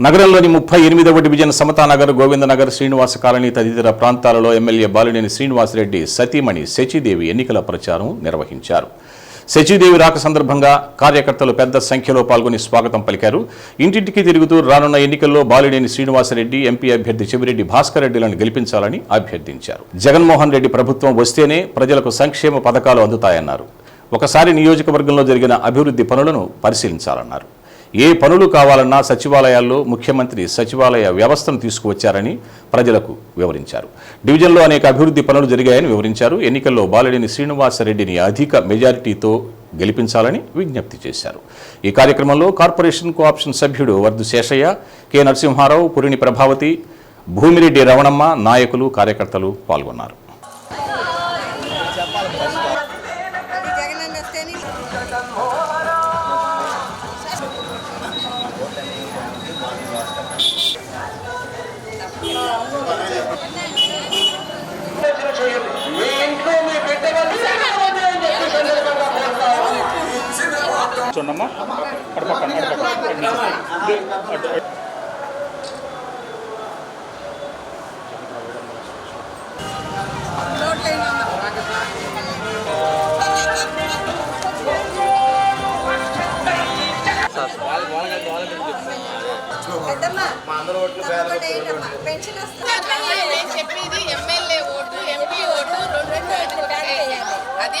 నగరంలోని ముప్పై ఎనిమిదవ డివిజన్ సమతానగర్ గోవిందనగర్ శ్రీనివాస కాలనీ తదితర ప్రాంతాలలో ఎమ్మెల్యే బాలినేని శ్రీనివాసరెడ్డి సతీమణి శచీదేవి ఎన్నికల ప్రచారం నిర్వహించారు. శచిదేవి రాక సందర్భంగా కార్యకర్తలు పెద్ద సంఖ్యలో పాల్గొని స్వాగతం పలికారు. ఇంటింటికి తిరుగుతూ రానున్న ఎన్నికల్లో బాలినేని శ్రీనివాసరెడ్డి ఎంపీ అభ్యర్థి చెవిరెడ్డి భాస్కర్ రెడ్డిలను గెలిపించాలని అభ్యర్థించారు. జగన్మోహన్ రెడ్డి ప్రభుత్వం వస్తేనే ప్రజలకు సంక్షేమ పథకాలు అందుతాయన్నారు. ఒకసారి నియోజకవర్గంలో జరిగిన అభివృద్ధి పనులను పరిశీలించాలన్నారు. ఏ పనులు కావాలన్నా సచివాలయాల్లో ముఖ్యమంత్రి సచివాలయ వ్యవస్థను తీసుకువచ్చారని ప్రజలకు వివరించారు. డివిజన్లో అనేక అభివృద్ధి పనులు జరిగాయని వివరించారు. ఎన్నికల్లో బాలడిని శ్రీనివాసరెడ్డిని అధిక మెజారిటీతో గెలిపించాలని విజ్ఞప్తి చేశారు. ఈ కార్యక్రమంలో కార్పొరేషన్ కోఆప్షన్ సభ్యుడు వర్ధు శేషయ్య కె నరసింహారావు పురిణి ప్రభావతి భూమిరెడ్డి రవణమ్మ నాయకులు కార్యకర్తలు పాల్గొన్నారు. మీ ఇంట్లో మీ బిడ్డ. చూడమ్మా. అటు పక్కన అటు పక్కన. చెప్పేది ఎమ్మెల్యే ఓటు ఎంపీ ఓటు రెండు రెండు అది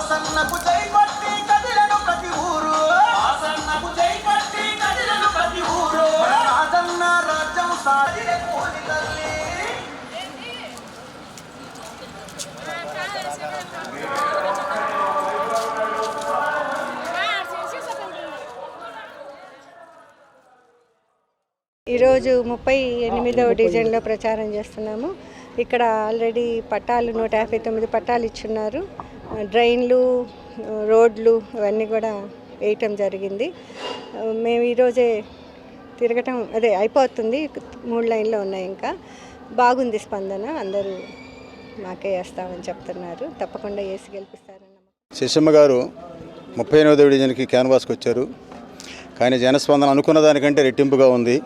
ఆసన్నపు జై కొట్టి కదిలను ప్రతి ఊరు ఆసన్నపు జై కొట్టి కదిలను ప్రతి ఊరు రాజన్న రాజ్యం సాగిన పూలి తల్లి ఈరోజు ముప్పై ఎనిమిదవ డివిజన్లో ప్రచారం చేస్తున్నాము. ఇక్కడ ఆల్రెడీ పట్టాలు నూట యాభై తొమ్మిది పట్టాలు ఇచ్చున్నారు. డ్రైన్లు రోడ్లు అవన్నీ కూడా వేయటం జరిగింది. మేము ఈరోజే తిరగటం అదే అయిపోతుంది. మూడు లైన్లో ఉన్నాయి ఇంకా. బాగుంది స్పందన. అందరూ మాకే వేస్తామని చెప్తున్నారు. తప్పకుండా వేసి గెలిపిస్తారని నమ్మకం. శశమ్మ గారు ముప్పై ఎనిమిదవ డివిజన్కి క్యాన్వాస్కి వచ్చారు. కానీ జనస్పందన అనుకున్న దానికంటే రెట్టింపుగా ఉంది.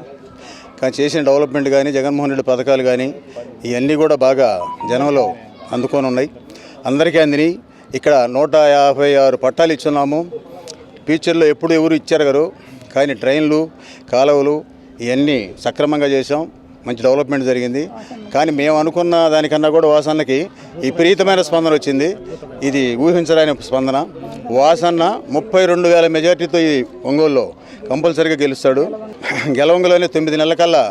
కానీ చేసిన డెవలప్మెంట్ కానీ జగన్మోహన్ రెడ్డి పథకాలు కానీ ఇవన్నీ కూడా బాగా జనంలో అందుకొని ఉన్నాయి. అందరికీ అందిని. ఇక్కడ నూట యాభై ఆరు పట్టాలు ఇచ్చున్నాము. ఫ్యూచర్లో ఎప్పుడు ఎవరు ఇచ్చారు గారు? కానీ ట్రైన్లు కాలువలు ఇవన్నీ సక్రమంగా చేసాం మంచి డెవలప్మెంట్ జరిగింది. కానీ మేము అనుకున్న దానికన్నా కూడా వాసన్నకి విపరీతమైన స్పందన వచ్చింది. ఇది ఊహించలేని స్పందన. వాసన్న ముప్పై రెండు వేల మెజార్టీతో ఈ ఒంగోలులో కంపల్సరీగా గెలుస్తాడు. గెలవంగలోనే తొమ్మిది నెలల కల్లా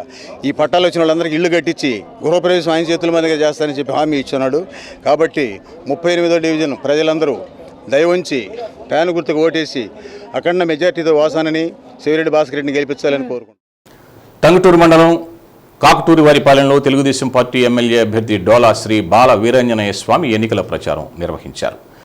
ఈ పట్టాలు వచ్చిన వాళ్ళందరికీ ఇల్లు కట్టించి గృహప్రవేశం ఆయన చేతుల మీదుగా చేస్తానని చెప్పి హామీ ఇచ్చున్నాడు. కాబట్టి ముప్పై ఎనిమిదో డివిజన్ ప్రజలందరూ దయవంచి ఫ్యాన్ గుర్తుకు ఓటేసి అఖండ మెజార్టీతో వాసానని శివరెడ్డి భాస్కర్ రెడ్డిని గెలిపించాలని కోరుకుంటున్నాను టంగుటూరు మండలం కాకుటూరి వారిపాలెంలో తెలుగుదేశం పార్టీ ఎమ్మెల్యే అభ్యర్థి డోలా శ్రీ బాల వీరాంజనేయ స్వామి ఎన్నికల ప్రచారం నిర్వహించారు.